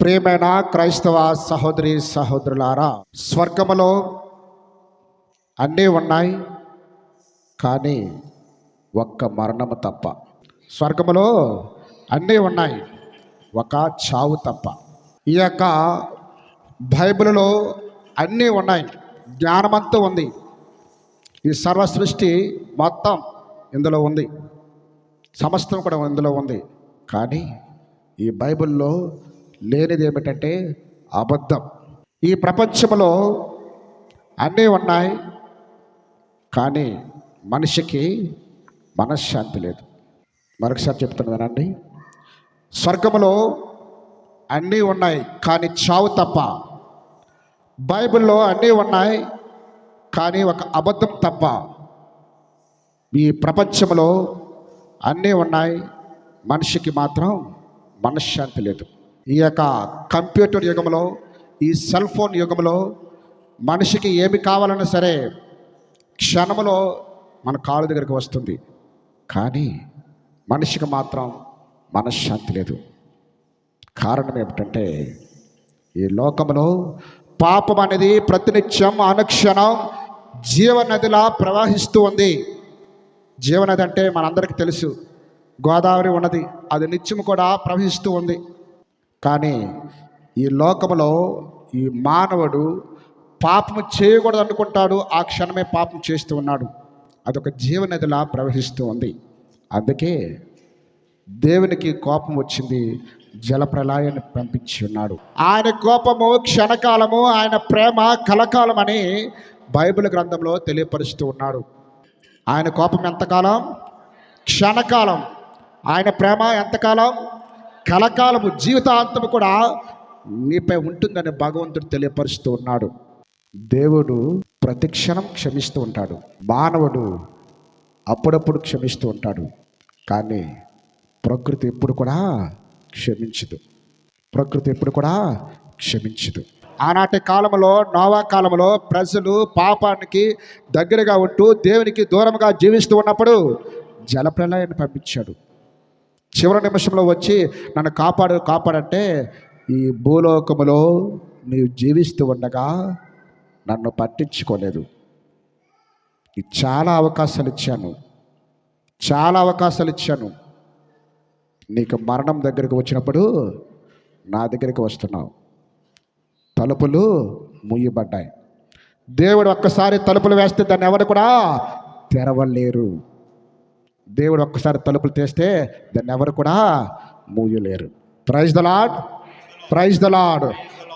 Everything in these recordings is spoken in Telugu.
ప్రియమైన క్రైస్తవ సహోదరి సహోదరులారా స్వర్గములో అన్నీ ఉన్నాయి కానీ ఒక్క మరణము తప్ప. స్వర్గములో అన్నీ ఉన్నాయి ఒక చావు తప్ప. ఈ యొక్క బైబిల్లో అన్నీ ఉన్నాయి జ్ఞానమంతా ఉంది. ఈ సర్వ సృష్టి మొత్తం ఇందులో ఉంది సమస్తం కూడా ఇందులో ఉంది. కానీ ఈ బైబిల్లో లేనిది ఏమిటంటే అబద్ధం. ఈ ప్రపంచంలో అన్నీ ఉన్నాయి కానీ మనిషికి మనశ్శాంతి లేదు. మరొకసారి చెప్తాను వినండి. స్వర్గములో అన్నీ ఉన్నాయి కానీ చావు తప్ప బైబిల్లో అన్నీ ఉన్నాయి కానీ ఒక అబద్ధం తప్ప ఈ ప్రపంచంలో అన్నీ ఉన్నాయి మనిషికి మాత్రం మనశ్శాంతి లేదు. ఈ యొక్క కంప్యూటర్ యుగంలో ఈ సెల్ ఫోన్ యుగంలో మనిషికి ఏమి కావాలన్నా సరే క్షణములో మన కాలు దగ్గరికి వస్తుంది. కానీ మనిషికి మాత్రం మనశ్శాంతి లేదు. కారణం ఏమిటంటే ఈ లోకంలో పాపం అనేది ప్రతినిత్యం అనుక్షణం జీవనదిలా ప్రవహిస్తూ ఉంది. జీవనది అంటే మనందరికీ తెలుసు. గోదావరి ఉన్నది. అది నిత్యం కూడా ప్రవహిస్తూ ఉంది. కానీ ఈ లోకంలో ఈ మానవుడు పాపము చేయకూడదు అనుకుంటాడు ఆ క్షణమే పాపం చేస్తూ ఉన్నాడు. అదొక జీవనదిలా ప్రవహిస్తూ ఉంది. అందుకే దేవునికి కోపం వచ్చింది జలప్రలయాన్ని పంపించి ఉన్నాడు. ఆయన కోపము క్షణకాలము ఆయన ప్రేమ కలకాలమని బైబిల్ గ్రంథంలో తెలియపరుస్తూ ఉన్నాడు. ఆయన కోపం ఎంతకాలం? క్షణకాలం. ఆయన ప్రేమ ఎంతకాలం? కలకాలము జీవితాంతము కూడా నీపై ఉంటుందని భగవంతుడు తెలియపరుస్తూ ఉన్నాడు. దేవుడు ప్రతిక్షణం క్షమిస్తూ ఉంటాడు. మానవుడు అప్పుడప్పుడు క్షమిస్తూ ఉంటాడు. కానీ ప్రకృతి ఎప్పుడు కూడా క్షమించదు. ప్రకృతి ఎప్పుడు కూడా క్షమించదు. ఆనాటి కాలంలో నోవా కాలంలో ప్రజలు పాపానికి దగ్గరగా ఉంటూ దేవునికి దూరంగా జీవిస్తూ ఉన్నప్పుడు జలప్రలయాన్ని పంపించాడు. చివరి నిమిషంలో వచ్చి నన్ను కాపాడు కాపాడంటే ఈ భూలోకములో నీవు జీవిస్తూ ఉండగా నన్ను పట్టించుకోలేదు. చాలా అవకాశాలు ఇచ్చాను. చాలా అవకాశాలు ఇచ్చాను. నీకు మరణం దగ్గరికి వచ్చినప్పుడు నా దగ్గరికి వస్తున్నావు. తలుపులు ముయ్యబడ్డాయి దేవుడు ఒక్కసారి తలుపులు వేస్తే దాన్ని ఎవరు కూడా తెరవలేరు. దేవుడు ఒక్కసారి తలుపులు తెస్తే దాన్ని ఎవరు కూడా మూయలేరు. Praise the Lord praise the Lord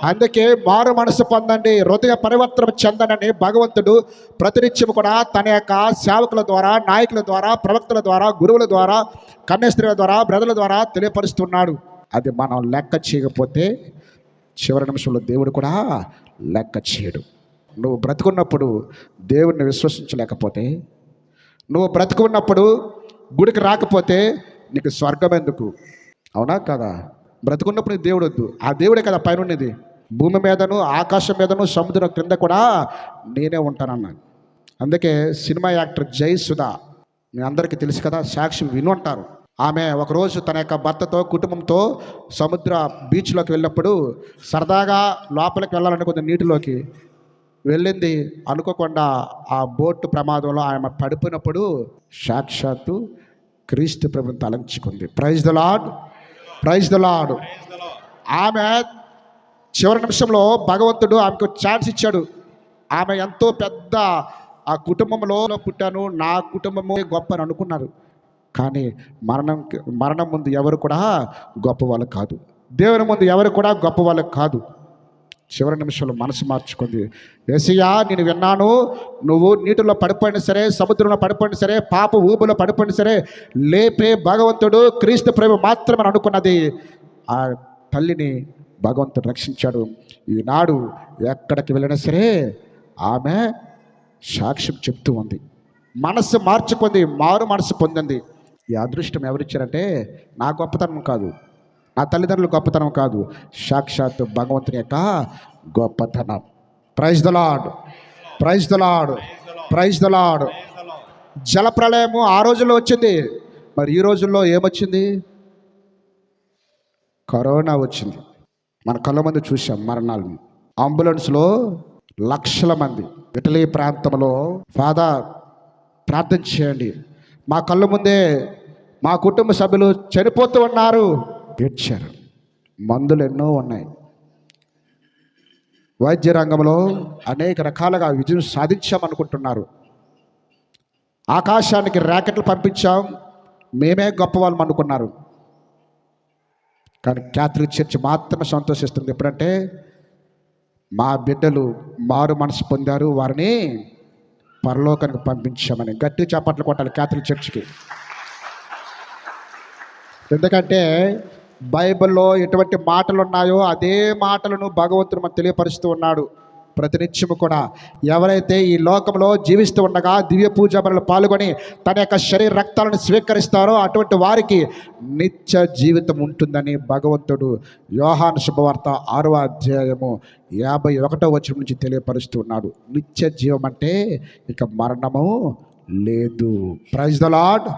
అందుకే మారు మనసు పొందండి. హృదయ పరివర్తన చెందనని భగవంతుడు ప్రతినిత్యం కూడా తన యొక్క సేవకుల ద్వారా నాయకుల ద్వారా ప్రవక్తల ద్వారా గురువుల ద్వారా కన్యాస్త్రీల ద్వారా బ్రదర్ల ద్వారా తెలియపరుస్తున్నాడు. అది మనం లెక్క చేయకపోతే చివరి నిమిషంలో దేవుడు కూడా లెక్క చేయడు. నువ్వు బ్రతుకున్నప్పుడు దేవుడిని విశ్వసించలేకపోతే నువ్వు బ్రతుకున్నప్పుడు గుడికి రాకపోతే నీకు స్వర్గం ఎందుకు? అవునా కదా? బ్రతుకున్నప్పుడు నీ దేవుడు వద్దు. ఆ దేవుడే కదా పైన ఉన్నది. భూమి మీదను ఆకాశం మీదను సముద్రం క్రింద కూడా నేనే ఉంటానన్నాను అందుకే సినిమా యాక్టర్ జై సుధా మీ అందరికీ తెలుసు కదా సాక్షి వినుంటారు ఆమె ఒకరోజు తన యొక్క భర్తతో కుటుంబంతో సముద్ర బీచ్లోకి వెళ్ళినప్పుడు సరదాగా లోపలికి వెళ్ళాలనుకుంది నీటిలోకి వెళ్ళింది. అనుకోకుండా ఆ బోటు ప్రమాదంలో ఆమె పడిపోయినప్పుడు సాక్షాత్తు క్రీస్తు ప్రభుని తలంచుకుంది. Praise the Lord praise the Lord ఆమె చివరి నిమిషంలో భగవంతుడు ఆమెకు ఛాన్స్ ఇచ్చాడు. ఆమె ఎంతో పెద్ద ఆ కుటుంబంలో పుట్టాను నా కుటుంబము గొప్ప అని అనుకున్నారు. కానీ మరణం మరణం ముందు ఎవరు కూడా గొప్ప వాళ్ళు కాదు. దేవుని ముందు ఎవరు కూడా గొప్ప వాళ్ళు కాదు. చివరి నిమిషంలో మనసు మార్చుకుంది. ఏసయ్యా నేను విన్నాను. నువ్వు నీటిలో పడిపోయినా సరే సముద్రంలో పడిపోయినా సరే పాప ఊబులో పడిపోయినా సరే లేపే భగవంతుడు క్రీస్తు ప్రేమ మాత్రమే అనుకున్నది. ఆ తల్లిని భగవంతుడు రక్షించాడు. ఈనాడు ఎక్కడికి వెళ్ళినా సరే ఆమె సాక్ష్యం చెప్తూ ఉంది. మనసు మార్చుకుంది మారు మనసు పొందింది. ఈ అదృష్టం ఎవరిచ్చారంటే నా గొప్పతనం కాదు. నా తల్లిదండ్రుల గొప్పతనం కాదు. సాక్షాత్తు భగవంతుని యొక్క గొప్పతనం. Praise the praise the praise the జల ప్రళయము ఆ రోజుల్లో వచ్చింది. మరి ఈ రోజుల్లో ఏమొచ్చింది? కరోనా వచ్చింది. మన కళ్ళ మంది చూసాం మరణాలను అంబులెన్స్లో లక్షల మంది ఇటలీ ప్రాంతంలో ఫాదర్ ప్రార్థన చేయండి. మా కళ్ళ ముందే మా కుటుంబ సభ్యులు చనిపోతూ ఉన్నారు. ఏడ్చారు. మందులు ఎన్నో ఉన్నాయి. వైద్య రంగంలో అనేక రకాలుగా విజయం సాధించామనుకుంటున్నారు. ఆకాశానికి ర్యాకెట్లు పంపించాం. మేమే గొప్పవాళ్ళం అనుకున్నారు. కానీ క్యాథలిక్ చర్చ్ మాత్రమే సంతోషిస్తుంది. ఎప్పుడంటే మా బిడ్డలు మారు మనసు పొందారు. వారిని పరలోకానికి పంపించామని గట్టి చప్పట్లు కొట్టాలి క్యాథలిక్ చర్చ్కి. ఎందుకంటే బైబిల్లో ఎటువంటి మాటలు ఉన్నాయో అదే మాటలను భగవంతుడు మనకు తెలియపరుస్తూ ఉన్నాడు. ప్రతినిత్యము కూడా ఎవరైతే ఈ లోకంలో జీవిస్తూ ఉండగా దివ్య పూజ పనులు పాల్గొని తన యొక్క శరీర రక్తాలను స్వీకరిస్తారో అటువంటి వారికి నిత్య జీవితం ఉంటుందని భగవంతుడు యోహాను శుభవార్త ఆరో అధ్యాయము యాభై ఒకటో వచ్చిన నుంచి తెలియపరుస్తూ ఉన్నాడు. నిత్య జీవం అంటే ఇక మరణము లేదు. Praise the Lord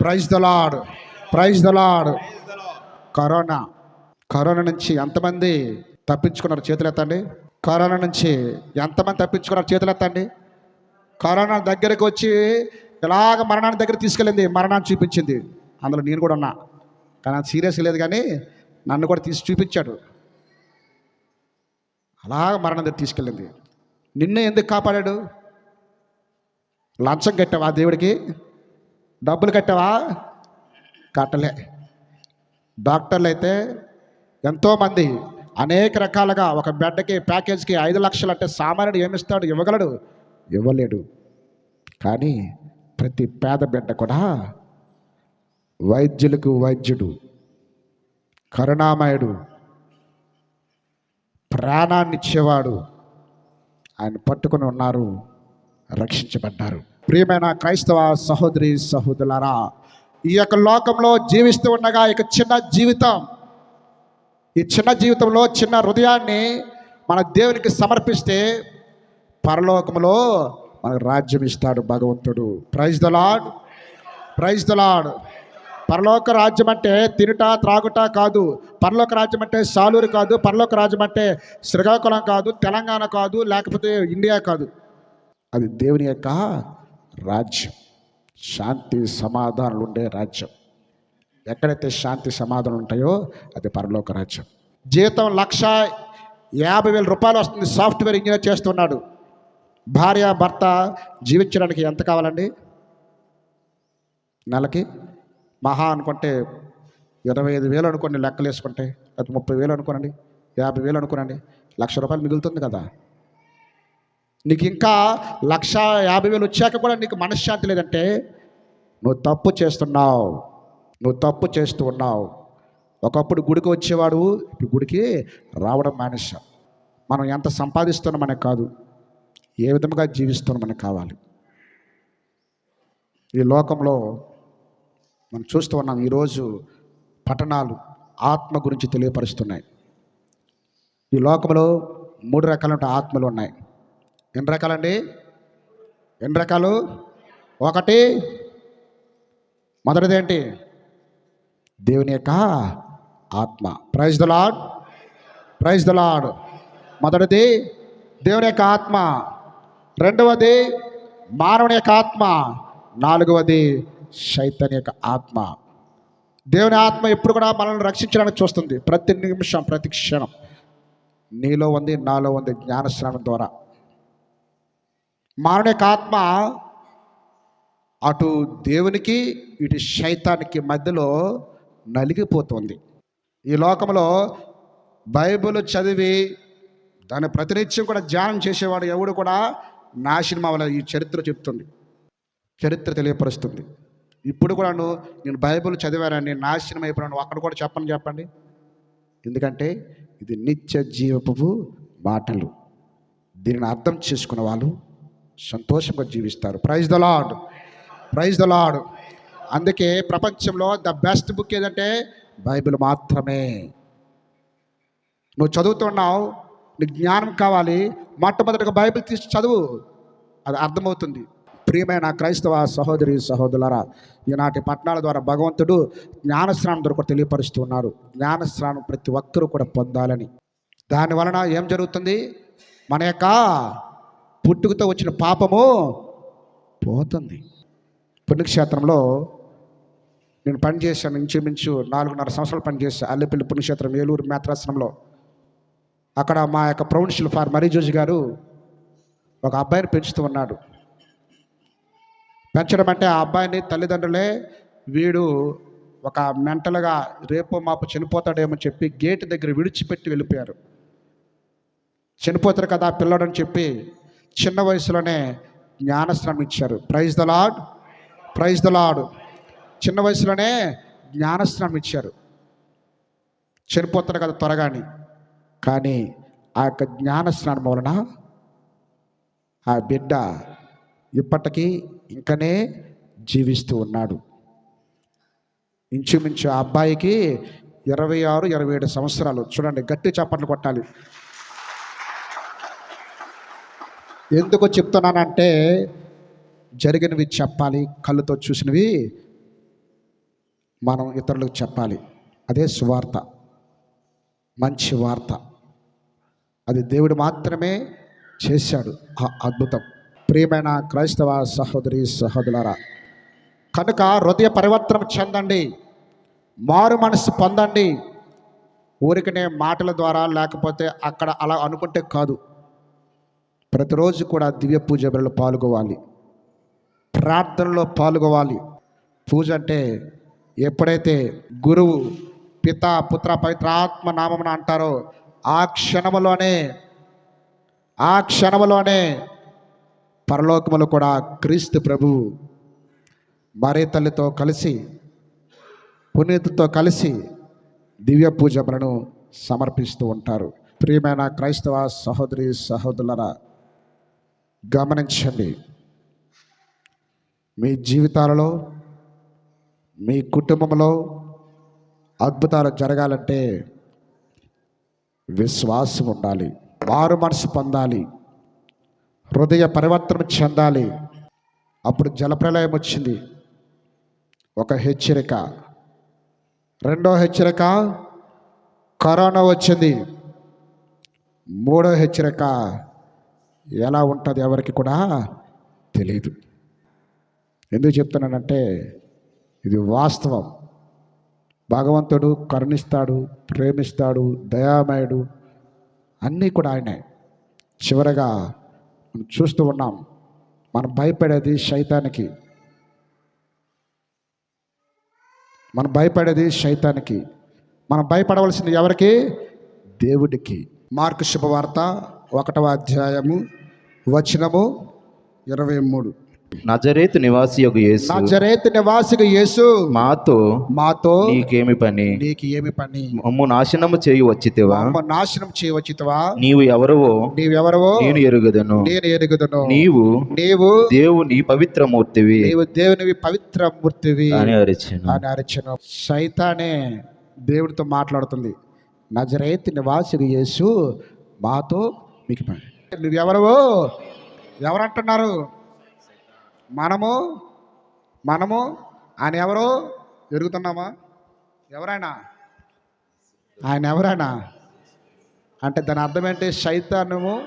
praise the Lord praise the Lord corona. Corona నుంచి ఎంతమంది తప్పించుకున్నారు చేతులు ఎత్తండి? కరోనా నుంచి ఎంతమంది తప్పించుకున్నారు చేతులు ఎత్తండి? కరోనా దగ్గరికి వచ్చి ఇలాగ మరణాన్ని దగ్గర తీసుకెళ్ళింది మరణాన్ని చూపించింది. అందులో నేను కూడా ఉన్నా. కానీ అది సీరియస్ లేదు కానీ నన్ను కూడా తీసి చూపించాడు. అలాగ మరణం దగ్గర తీసుకెళ్ళింది. నిన్ను ఎందుకు కాపాడాడు? లంచం కట్టావా దేవుడికి? డబ్బులు కట్టావా? కట్టలే. డాక్టర్లు అయితే ఎంతోమంది అనేక రకాలుగా ఒక బెడ్కి ప్యాకేజ్కి ఐదు లక్షలు అంటే సామాన్యుడు ఏమిస్తాడు? ఇవ్వగలడు? ఇవ్వలేడు. కానీ ప్రతి పేద బిడ్డ కూడా వైద్యులకు వైద్యుడు కరుణామయుడు ప్రాణాన్ని ఇచ్చేవాడు ఆయన పట్టుకొని ఉన్నారు రక్షించబడ్డారు. ప్రియమైన క్రైస్తవ సహోదరి సహోదరులారా ఈ యొక్క లోకంలో జీవిస్తూ ఉండగా ఇక చిన్న జీవితం ఈ చిన్న జీవితంలో చిన్న హృదయాన్ని మన దేవునికి సమర్పిస్తే పరలోకంలో మనకు రాజ్యం ఇస్తాడు భగవంతుడు. Praise the Lord praise the Lord పరలోక రాజ్యం అంటే తినుట త్రాగుట కాదు. పరలోక రాజ్యం అంటే సాలూరు కాదు. పరలోక రాజ్యం అంటే శ్రీకాకుళం కాదు తెలంగాణ కాదు లేకపోతే ఇండియా కాదు. అది దేవుని యొక్క రాజ్యం. శాంతి సమాధానాలు ఉండే రాజ్యం. ఎక్కడైతే శాంతి సమాధానం ఉంటాయో అది పరలోక రాజ్యం. జీతం లక్ష యాభై వేల రూపాయలు వస్తుంది. సాఫ్ట్వేర్ ఇంజనీర్ చేస్తున్నాడు. భార్య భర్త జీవించడానికి ఎంత కావాలండి? నెలకి? మహా అనుకుంటే ఇరవై ఐదు వేలు అనుకోండి లెక్కలు వేసుకుంటే లేకపోతే ముప్పై వేలు అనుకోనండి. యాభై వేలు అనుకోనండి. లక్ష రూపాయలు మిగులుతుంది కదా. నీకు ఇంకా లక్ష యాభై వేలు వచ్చాక కూడా నీకు మనశ్శాంతి లేదంటే నువ్వు తప్పు చేస్తున్నావు. నువ్వు తప్పు చేస్తూ ఉన్నావు. ఒకప్పుడు గుడికి వచ్చేవాడు ఇప్పుడు గుడికి రావడం మానేశాం. మనం ఎంత సంపాదిస్తున్నాం కాదు ఏ విధంగా జీవిస్తున్నాం కావాలి. ఈ లోకంలో మనం చూస్తూ ఉన్నాం ఈరోజు పట్టణాలు ఆత్మ గురించి తెలియపరుస్తున్నాయి. ఈ లోకంలో మూడు రకాల ఆత్మలు ఉన్నాయి. ఎన్ని రకాలండి? ఎన్ని రకాలు? ఒకటి. మొదటిదేంటి? దేవుని యొక్క ఆత్మ. Praise the Lord praise the Lord మొదటిది దేవుని యొక్క ఆత్మ. రెండవది మానవుని యొక్క ఆత్మ. నాలుగవది శైతన్ యొక్క ఆత్మ. దేవుని ఆత్మ ఎప్పుడు కూడా మనల్ని రక్షించడానికి చూస్తుంది. ప్రతి నిమిషం ప్రతి క్షణం. నీలో ఉంది నాలో ఉంది జ్ఞానస్నానం ద్వారా. మానవుని యొక్క ఆత్మ అటు దేవునికి ఇటు శైతానికి మధ్యలో నలిగిపోతుంది. ఈ లోకంలో బైబిల్ చదివి దాని ప్రతినిత్యం కూడా ధ్యానం చేసేవాడు ఎవడు కూడా నాశనం అవ్వలేదు ఈ చరిత్ర చెప్తుంది. చరిత్ర తెలియపరుస్తుంది. ఇప్పుడు కూడా నువ్వు నేను బైబిల్ చదివానని నాశనం అయిపోయాను అక్కడ కూడా చెప్పని చెప్పండి. ఎందుకంటే ఇది నిత్య జీవపు మాటలు. దీనిని అర్థం చేసుకున్న వాళ్ళు సంతోషంగా జీవిస్తారు. Praise the Lord praise the Lord అందుకే ప్రపంచంలో ద బెస్ట్ బుక్ ఏదంటే బైబిల్ మాత్రమే. నువ్వు చదువుతున్నావు నీకు జ్ఞానం కావాలి మొట్టమొదటిగా బైబిల్ తీసి చదువు. అది అర్థమవుతుంది. ప్రియమైన క్రైస్తవ సహోదరి సహోదరులరా ఈనాటి పట్టణాల ద్వారా భగవంతుడు జ్ఞానస్నానం దొరకు తెలియపరుస్తూ ఉన్నారు. జ్ఞానస్నానం ప్రతి ఒక్కరూ కూడా పొందాలని. దాని వలన ఏం జరుగుతుంది? మన యొక్క పుట్టుకతో వచ్చిన పాపము పోతుంది. పుణ్యక్షేత్రంలో నేను పనిచేశాను ఇంచుమించు నాలుగున్నర సంవత్సరాలు పనిచేశాను అల్లెపల్లి పుణ్యక్షేత్రం ఏలూరు మేత్రాశ్రమంలో అక్కడ మా యొక్క ప్రొవిన్షియల్ ఫార్ మరీజోజి గారు ఒక అబ్బాయిని పెంచుతూ ఉన్నాడు. పెంచడం అంటే ఆ అబ్బాయిని తల్లిదండ్రులే వీడు ఒక మెంటల్గా రేపు మాపు చనిపోతాడేమో చెప్పి గేట్ దగ్గర విడిచిపెట్టి వెళ్ళిపోయారు. చనిపోతారు కదా పిల్లడని చెప్పి చిన్న వయసులోనే జ్ఞానస్నానం ఇచ్చారు. Praise the Lord praise the Lord చిన్న వయసులోనే జ్ఞానస్నానం ఇచ్చారు. చనిపోతారు కదా త్వరగాని కానీ ఆ యొక్క జ్ఞానస్నానం వలన ఆ బిడ్డ ఇప్పటికీ ఇంకనే జీవిస్తూ ఉన్నాడు. ఇంచుమించు ఆ అబ్బాయికి ఇరవై ఆరు ఇరవై ఏడు సంవత్సరాలు. చూడండి గట్టి చప్పట్లు కొట్టాలి. ఎందుకు చెప్తున్నానంటే జరిగినవి చెప్పాలి కళ్ళుతో చూసినవి మనం ఇతరులకు చెప్పాలి. అదే సువార్త మంచి వార్త. అది దేవుడు మాత్రమే చేశాడు ఆ అద్భుతం. ప్రియమైన క్రైస్తవ సహోదరి సహోదరులారా కనుక హృదయ పరివర్తన చెందండి మారు మనసు పొందండి. ఊరికనే మాటల ద్వారా లేకపోతే అక్కడ అలా అనుకుంటే కాదు. ప్రతిరోజు కూడా దివ్య పూజ బలలో పాల్గొవాలి? ప్రార్థనలో పాల్గొవాలి. పూజ అంటే ఎప్పుడైతే గురువు పిత పుత్ర పవిత్రాత్మ నామమున అంటారో ఆ క్షణములోనే ఆ క్షణములోనే పరలోకములు కూడా క్రీస్తు ప్రభు భార్య తల్లితో కలిసి పునీతుతో కలిసి దివ్య పూజములను సమర్పిస్తూ ఉంటారు. ప్రియమైన క్రైస్తవ సహోదరి సహోదరులరా గమనించండి. మీ జీవితాలలో మీ కుటుంబంలో అద్భుతాలు జరగాలంటే విశ్వాసం ఉండాలి వారు మనసు పొందాలి హృదయ పరివర్తన చెందాలి. అప్పుడు జలప్రలయం వచ్చింది. ఒక హెచ్చరిక. రెండో హెచ్చరిక కరోనా వచ్చింది. మూడో హెచ్చరిక ఎలా ఉంటుంది ఎవరికి కూడా తెలియదు ఎందుకు చెప్తున్నానంటే ఇది వాస్తవం. భగవంతుడు కరుణిస్తాడు ప్రేమిస్తాడు దయామయుడు అన్నీ కూడా ఆయనే. చివరగా మనం చూస్తూ ఉన్నాం మనం భయపడేది శైతానికి. మనం భయపడేది శైతానికి. మనం భయపడవలసింది ఎవరికి? దేవుడికి. మార్కు శుభవార్త ఒకటవ అధ్యాయము వచనము ఇరవై మూడు. నజరేతు నివాసి యొక్క యేసు. నజరేతు నివాసిగా యేసు. మాతో మాతో నీకేమి పని? నీకు ఏమి పని? మమ్ము నాశనము చేయి వచ్చితివా? అమ్మ నాశనం చేయవచ్చుతవా నీవు ఎవరవో? నీవెవరవో? నేను ఎరుగదను. నేను ఎరుగుదును. నీవు నీవు దేవుని పవిత్రమూర్తివి. నీవు దేవునివి పవిత్ర మూర్తివి అని అరిచాను. అని అరిచను. సైతానే దేవుడితో మాట్లాడుతుంది. నజరైతు నివాసిగా యేసు మాతో మీకు పని నువ్వెవరవో ఎవరంటున్నారు? మనము మనము ఆయన ఎవరో? ఎరుగుతున్నామా? ఎవరైనా? ఆయన ఎవరైనా? అంటే దాని అర్థం ఏంటి? శైతానము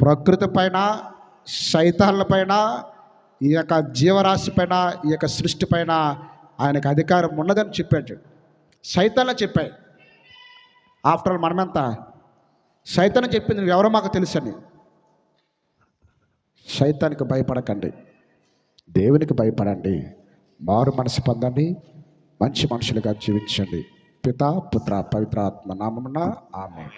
ప్రకృతి పైన శైతాన్ల పైన ఈ యొక్క జీవరాశి పైన ఈ యొక్క సృష్టి పైన ఆయనకు అధికారం ఉన్నదని చెప్పాడు సైతాన్లో చెప్పాయి. ఆఫ్టర్ ఆల్ మనమెంత? సైతాన్ని చెప్పింది నువ్వు ఎవరో మాకు తెలుసని సైతానికి భయపడకండి. దేవునికి భయపడండి. మారు మనసు పొందండి. మంచి మనుషులుగా జీవించండి. పిత పుత్ర పవిత్రాత్మ నామమున ఆమె